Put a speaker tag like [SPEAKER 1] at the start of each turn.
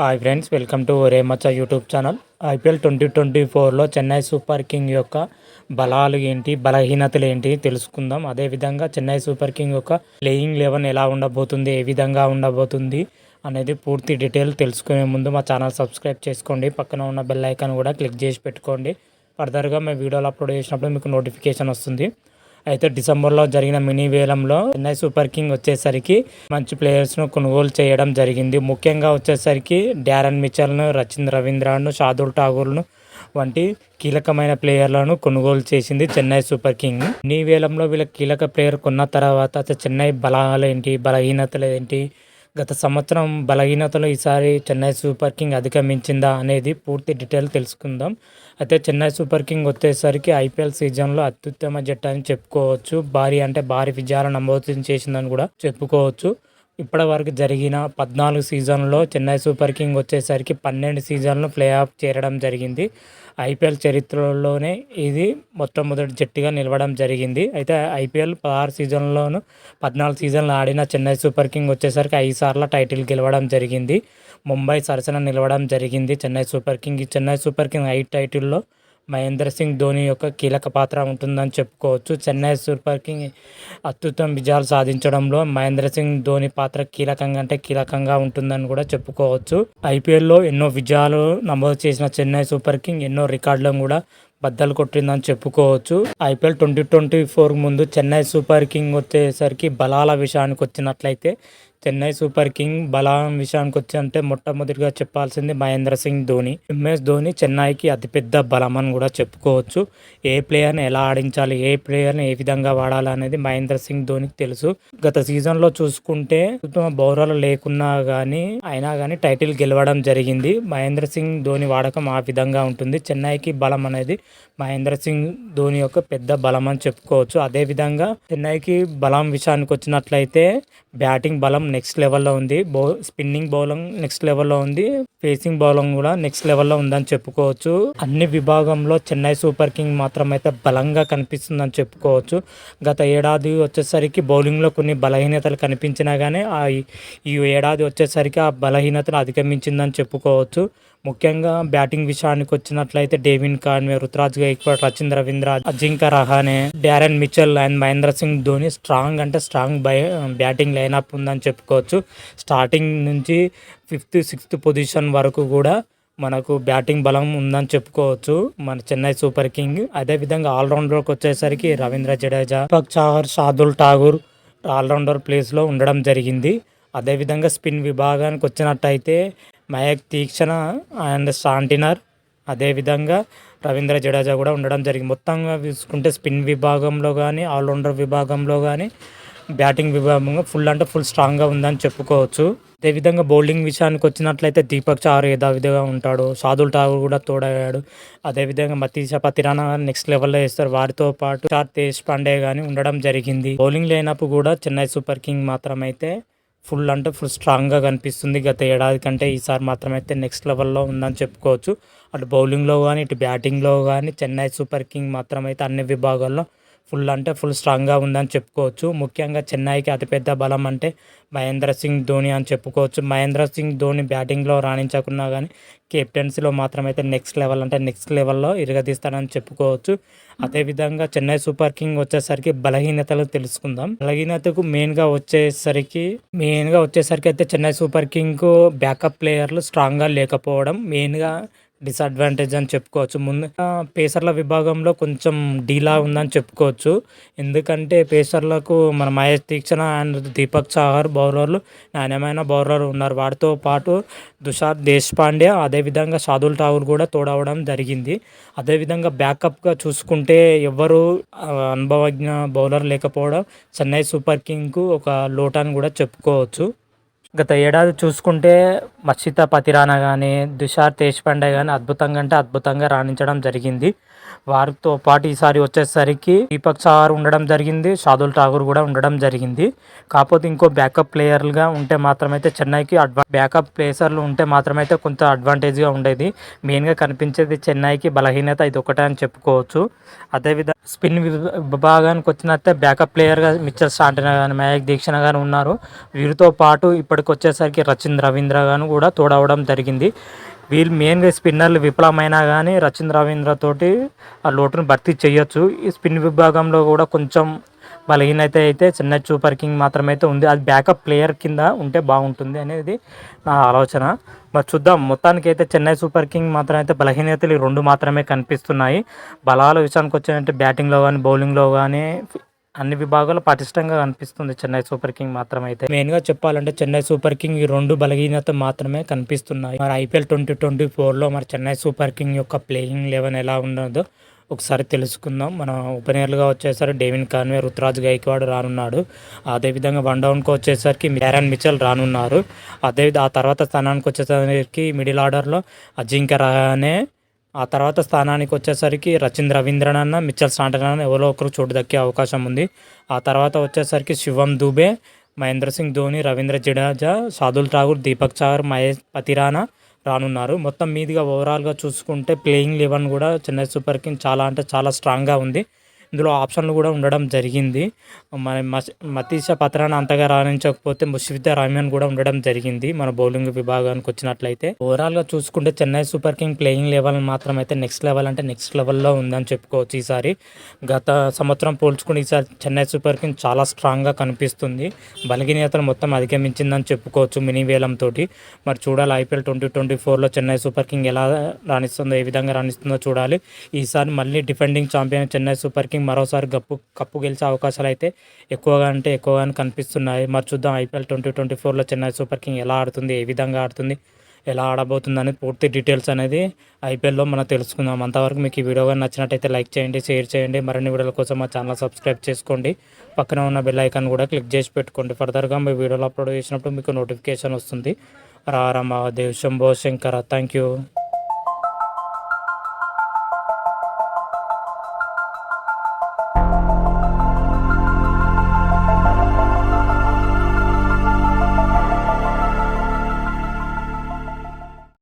[SPEAKER 1] Hi friends welcome to ఒరే YouTube channel IPL twenty twenty ఫోర్లో Chennai super king యొక్క బలాలు ఏంటి బలహీనతలు ఏంటి తెలుసుకుందాం. అదేవిధంగా చెన్నై సూపర్ కింగ్ యొక్క ప్లేయింగ్ లెవెన్ ఎలా ఉండబోతుంది ఏ విధంగా ఉండబోతుంది అనేది పూర్తి డీటెయిల్ తెలుసుకునే ముందు మా ఛానల్ సబ్స్క్రైబ్ చేసుకోండి. పక్కన ఉన్న బెల్ ఐకాన్ కూడా క్లిక్ చేసి పెట్టుకోండి. ఫర్దర్గా మేము వీడియోలు అప్లోడ్ చేసినప్పుడు మీకు నోటిఫికేషన్ వస్తుంది. అయితే డిసెంబర్లో జరిగిన మినీ వేలంలో చెన్నై సూపర్ కింగ్ వచ్చేసరికి మంచి ప్లేయర్స్ను కొనుగోలు చేయడం జరిగింది. ముఖ్యంగా వచ్చేసరికి డ్యారన్ మిచల్ను రచిన్ రవీంద్రను షాదుల్ ఠాగూర్ను వంటి కీలకమైన ప్లేయర్లను కొనుగోలు చేసింది చెన్నై సూపర్ కింగ్. మినీ వేలంలో వీళ్ళ కీలక ప్లేయర్ కొన్న తర్వాత చెన్నై బలాలు ఏంటి బలహీనతలు ఏంటి గత సంవత్సరం బలహీనతలో ఈసారి చెన్నై సూపర్ కింగ్ అధిగమించిందా అనేది పూర్తి డీటెయిల్ తెలుసుకుందాం. అయితే చెన్నై సూపర్ కింగ్ వచ్చేసరికి ఐపీఎల్ సీజన్లో అత్యుత్తమ జట్టు అని చెప్పుకోవచ్చు. భారీ అంటే భారీ విజయాలు నమోదు చేసిందని కూడా చెప్పుకోవచ్చు. ఇప్పటి వరకు జరిగిన పద్నాలుగు సీజన్లో చెన్నై సూపర్ కింగ్ వచ్చేసరికి పన్నెండు సీజన్లు ప్లే ఆఫ్ చేరడం జరిగింది. ఐపీఎల్ చరిత్రలోనే ఇది మొట్టమొదటి జట్టుగా నిలవడం జరిగింది. అయితే ఐపీఎల్ పదహారు సీజన్లోను పద్నాలుగు సీజన్లు ఆడిన చెన్నై సూపర్ కింగ్ వచ్చేసరికి ఐదు సార్లు టైటిల్ గెలవడం జరిగింది. ముంబై సరసన నిలవడం జరిగింది. చెన్నై సూపర్ కింగ్ ఈ చెన్నై సూపర్ కింగ్ ఐదు టైటిల్లో మహేంద్ర సింగ్ ధోని యొక్క కీలక పాత్ర ఉంటుందని చెప్పుకోవచ్చు. చెన్నై సూపర్ కింగ్ అత్యుత్తమ విజయాలు సాధించడంలో మహేంద్ర సింగ్ ధోని పాత్ర కీలకంగా అంటే కీలకంగా ఉంటుందని కూడా చెప్పుకోవచ్చు. ఐపీఎల్లో ఎన్నో విజయాలు నమోదు చేసిన చెన్నై సూపర్ కింగ్ ఎన్నో రికార్డులను కూడా బద్దలు కొట్టిందని చెప్పుకోవచ్చు. ఐపీఎల్ ట్వంటీ ట్వంటీ ఫోర్ ముందు చెన్నై సూపర్ కింగ్ వచ్చేసరికి బలాల విషయానికి వచ్చినట్లయితే చెన్నై సూపర్ కింగ్ బలం విషయానికి వచ్చి అంటే మొట్టమొదటిగా చెప్పాల్సింది మహేంద్ర సింగ్ ధోని. ఎంఎస్ ధోని చెన్నైకి అతిపెద్ద బలం అని కూడా చెప్పుకోవచ్చు. ఏ ప్లేయర్ని ఎలా ఆడించాలి ఏ ప్లేయర్ని ఏ విధంగా వాడాలి అనేది మహేంద్ర సింగ్ ధోనికి తెలుసు. గత సీజన్లో చూసుకుంటే బౌలర్లు లేకున్నా కానీ అయినా కానీ టైటిల్ గెలవడం జరిగింది. మహేంద్ర సింగ్ ధోని వాడకం ఆ విధంగా ఉంటుంది. చెన్నైకి బలం అనేది మహేంద్ర సింగ్ ధోని యొక్క పెద్ద బలం అని చెప్పుకోవచ్చు. అదేవిధంగా చెన్నైకి బలం విషయానికి వచ్చినట్లయితే బ్యాటింగ్ బలం నెక్స్ట్ లెవెల్లో ఉంది. బౌ స్పిన్నింగ్ బౌలింగ్ నెక్స్ట్ లెవెల్లో ఉంది. ఫేసింగ్ బౌలింగ్ కూడా నెక్స్ట్ లెవెల్లో ఉందని చెప్పుకోవచ్చు. అన్ని విభాగంలో చెన్నై సూపర్ కింగ్ మాత్రం అయితే బలంగా కనిపిస్తుందని చెప్పుకోవచ్చు. గత ఏడాది వచ్చేసరికి బౌలింగ్లో కొన్ని బలహీనతలు కనిపించినా కానీ ఆ ఈ ఏడాది వచ్చేసరికి ఆ బలహీనతను అధిగమించిందని చెప్పుకోవచ్చు. ముఖ్యంగా బ్యాటింగ్ విషయానికి వచ్చినట్లయితే Devon Conway Ruturaj Gaikwad Rachin Ravindra Ajinkya Rahane Daryl Mitchell and Mahendra Singh Dhoni strong అంటే స్ట్రాంగ్ బై బ్యాటింగ్ లైనప్ ఉందని చెప్పుకోవచ్చు. స్టార్టింగ్ నుంచి ఫిఫ్త్ సిక్స్త్ పొజిషన్ వరకు కూడా మనకు బ్యాటింగ్ బలం ఉందని చెప్పుకోవచ్చు మన చెన్నై సూపర్ కింగ్. అదేవిధంగా ఆల్రౌండర్కి వచ్చేసరికి రవీంద్ర జడేజా దీపక్ చాహర్ షాదుల్ ఠాగూర్ ఆల్రౌండర్ ప్లేస్లో ఉండడం జరిగింది. అదేవిధంగా స్పిన్ విభాగానికి వచ్చినట్టయితే మయక్ తీక్షణ అండ్ సాంటినర్ అదేవిధంగా రవీంద్ర జడేజా కూడా ఉండడం జరిగింది. మొత్తంగా చూసుకుంటే స్పిన్ విభాగంలో కానీ ఆల్రౌండర్ విభాగంలో కానీ బ్యాటింగ్ విభాగంగా ఫుల్ అంటే ఫుల్ స్ట్రాంగ్గా ఉందని చెప్పుకోవచ్చు. అదేవిధంగా బౌలింగ్ విషయానికి వచ్చినట్లయితే దీపక్ చార్ యథావిధిగా ఉంటాడు. సాదుల్ ఠాగూర్ కూడా తోడయ్యాడు. అదేవిధంగా మతీషా పతిరానా నెక్స్ట్ లెవెల్లో వేస్తారు. వారితో పాటు చార్ తేజ్ పాండే కానీ ఉండడం జరిగింది. బౌలింగ్ లేనప్పుడు కూడా చెన్నై సూపర్ కింగ్ మాత్రం అయితే ఫుల్ అంటే ఫుల్ స్ట్రాంగ్గా కనిపిస్తుంది గత ఏడాది కంటే ఈసారి మాత్రం అయితే నెక్స్ట్ లెవెల్లో ఉందని చెప్పుకోవచ్చు. అటు బౌలింగ్లో కానీ ఇటు బ్యాటింగ్లో కానీ చెన్నై సూపర్ కింగ్ మాత్రం అయితే అన్ని విభాగాల్లో ఫుల్ అంటే ఫుల్ స్ట్రాంగ్గా ఉందని చెప్పుకోవచ్చు. ముఖ్యంగా చెన్నైకి అతిపెద్ద బలం అంటే మహేంద్ర సింగ్ ధోని అని చెప్పుకోవచ్చు. మహేంద్ర సింగ్ ధోని బ్యాటింగ్లో రాణించకున్నా కానీ కెప్టెన్సీలో మాత్రమైతే నెక్స్ట్ లెవెల్ అంటే నెక్స్ట్ లెవెల్లో ఇరగదీస్తాడని చెప్పుకోవచ్చు. అదేవిధంగా చెన్నై సూపర్ కింగ్ వచ్చేసరికి బలహీనతలు తెలుసుకుందాం. బలహీనతకు మెయిన్గా వచ్చేసరికి మెయిన్గా వచ్చేసరికి అయితే చెన్నై సూపర్ కింగ్కు బ్యాకప్ ప్లేయర్లు స్ట్రాంగ్గా లేకపోవడం మెయిన్గా డిసడ్వాంటేజ్ అని చెప్పుకోవచ్చు. ముందుగా పేసర్ల విభాగంలో కొంచెం డీలా ఉందని చెప్పుకోవచ్చు. ఎందుకంటే పేసర్లకు మన మహేష్ దీక్షణ అండ్ దీపక్ చాహర్ బౌలర్లు నాణ్యమైన బౌలర్ ఉన్నారు. వాటితో పాటు దుషార్ దేశపాండే అదేవిధంగా షాదుల్ ఠాగూర్ కూడా తోడవడం జరిగింది. అదేవిధంగా బ్యాకప్గా చూసుకుంటే ఎవరు అనుభవజ్ఞ బౌలర్ లేకపోవడం చెన్నై సూపర్ కింగ్కు ఒక లోటాన్ని కూడా చెప్పుకోవచ్చు. గత ఏడాది చూసుకుంటే మక్షిత పతిరానా కానీ దుషార్ తేజ్పాండే కానీ అద్భుతంగా అంటే అద్భుతంగా రాణించడం జరిగింది. వారితో పాటు ఈసారి వచ్చేసరికి దీపక్ చార్ ఉండడం జరిగింది షాదుల్ ఠాగూర్ కూడా ఉండడం జరిగింది. కాకపోతే ఇంకో బ్యాకప్ ప్లేయర్లుగా ఉంటే మాత్రమైతే చెన్నైకి అడ్వా బ్యాకప్ ప్లేసర్లు ఉంటే మాత్రమైతే కొంత అడ్వాంటేజ్గా ఉండేది. మెయిన్గా కనిపించేది చెన్నైకి బలహీనత ఇది ఒకటే అని చెప్పుకోవచ్చు. అదేవిధంగా స్పిన్ విభాగానికి వచ్చినట్టే బ్యాకప్ ప్లేయర్గా మిచ్చర్ సాంటనా కానీ మయాక్ దీక్షణ కానీ ఉన్నారు. వీరితో పాటు ఇప్పటికి వచ్చేసరికి రచిన్ రవీంద్ర గాను కూడా తోడవడం జరిగింది. వీళ్ళు మెయిన్గా స్పిన్నర్లు విఫలమైనా కానీ రచిన్ రవీంద్ర తోటి ఆ లోటును భర్తీ చేయొచ్చు. ఈ స్పిన్ విభాగంలో కూడా కొంచెం బలహీనత అయితే చెన్నై సూపర్ కింగ్ మాత్రమైతే ఉంది. అది బ్యాకప్ ప్లేయర్ కింద ఉంటే బాగుంటుంది అనేది నా ఆలోచన. మరి చూద్దాం. మొత్తానికి అయితే చెన్నై సూపర్ కింగ్ మాత్రం అయితే బలహీనతలు రెండు మాత్రమే కనిపిస్తున్నాయి. బలాల విషయానికి వచ్చాయంటే బ్యాటింగ్లో కానీ బౌలింగ్లో కానీ అన్ని విభాగాలు పటిష్టంగా కనిపిస్తుంది చెన్నై సూపర్ కింగ్ మాత్రం అయితే మెయిన్గా చెప్పాలంటే చెన్నై సూపర్ కింగ్ ఈ రెండు బలహీనత మాత్రమే కనిపిస్తున్నాయి. మరి ఐపీఎల్ ట్వంటీ ట్వంటీ ఫోర్లో మరి చెన్నై సూపర్ కింగ్ యొక్క ప్లేయింగ్ లెవెన్ ఎలా ఉండదో ఒకసారి తెలుసుకుందాం. మన ఓపెనర్లుగా వచ్చేసరికి డేవిన్ కాన్వే రుతురాజ్ గైక్వాడ్ రానున్నాడు. అదేవిధంగా వన్ డౌన్కి వచ్చేసరికి డారన్ మిచల్ రానున్నారు. అదే ఆ తర్వాత స్థానానికి వచ్చేసరికి మిడిల్ ఆర్డర్లో అజింక్య రహానే ఆ తర్వాత స్థానానికి వచ్చేసరికి రచిన్ రవీంద్రన్ అన్న మిచ్చల్ స్టాంటన్ అన్న ఎవరో ఒకరు చోటు దక్కే అవకాశం ఉంది. ఆ తర్వాత వచ్చేసరికి శివం దూబే మహేంద్ర సింగ్ ధోని రవీంద్ర జడేజా సాధుల్ ఠాగూర్ దీపక్ చాహర్ మహేష్ పతిరానా రానున్నారు. మొత్తం మీదుగా ఓవరాల్గా చూసుకుంటే ప్లేయింగ్ లెవెన్ కూడా చెన్నై సూపర్ కింగ్ చాలా అంటే చాలా స్ట్రాంగ్గా ఉంది. ఇందులో ఆప్షన్లు కూడా ఉండడం జరిగింది. మన మస్ మతీష పత్రాన్ని అంతగా రాణించకపోతే ముషిఫిత రహమాన్ కూడా ఉండడం జరిగింది మన బౌలింగ్ విభాగానికి వచ్చినట్లయితే. ఓవరాల్గా చూసుకుంటే Chennai super king playing level మాత్రం అయితే నెక్స్ట్ లెవెల్ అంటే నెక్స్ట్ లెవెల్లో ఉందని చెప్పుకోవచ్చు ఈసారి. గత సంవత్సరం పోల్చుకుని ఈసారి చెన్నై సూపర్ కింగ్ చాలా స్ట్రాంగ్గా కనిపిస్తుంది. బలహీనతలు మొత్తం అధిగమించిందని చెప్పుకోవచ్చు మినీ వేలంతో మరి చూడాలి ఐపీఎల్ ట్వంటీ ట్వంటీ ఫోర్లో చెన్నై సూపర్ కింగ్ ఎలా రాణిస్తుందో ఏ విధంగా రాణిస్తుందో చూడాలి. ఈసారి మళ్ళీ defending champion Chennai super king మరోసారి గప్పు కప్పు గెలిచే అవకాశాలు అయితే ఎక్కువగా అంటే ఎక్కువగానే కనిపిస్తున్నాయి. మరి చూద్దాం ఐపీఎల్ ట్వంటీ ట్వంటీ ఫోర్లో చెన్నై సూపర్ కింగ్ ఎలా ఆడుతుంది ఏ విధంగా ఆడుతుంది ఎలా ఆడబోతుంది అనేది పూర్తి డీటెయిల్స్ అనేది ఐపీఎల్లో మనం తెలుసుకుందాం. అంతవరకు మీకు ఈ వీడియో కానీ నచ్చినట్టయితే లైక్ చేయండి షేర్ చేయండి. మరిన్ని వీడియోల కోసం మా ఛానల్ సబ్స్క్రైబ్ చేసుకోండి. పక్కన ఉన్న బెల్ ఐకాన్ కూడా క్లిక్ చేసి పెట్టుకోండి. ఫర్దర్గా మీ వీడియోలు అప్లోడ్ చేసినప్పుడు మీకు నోటిఫికేషన్ వస్తుంది. రారమ్మ దేవ్ శంభో శంకర థ్యాంక్ యూ.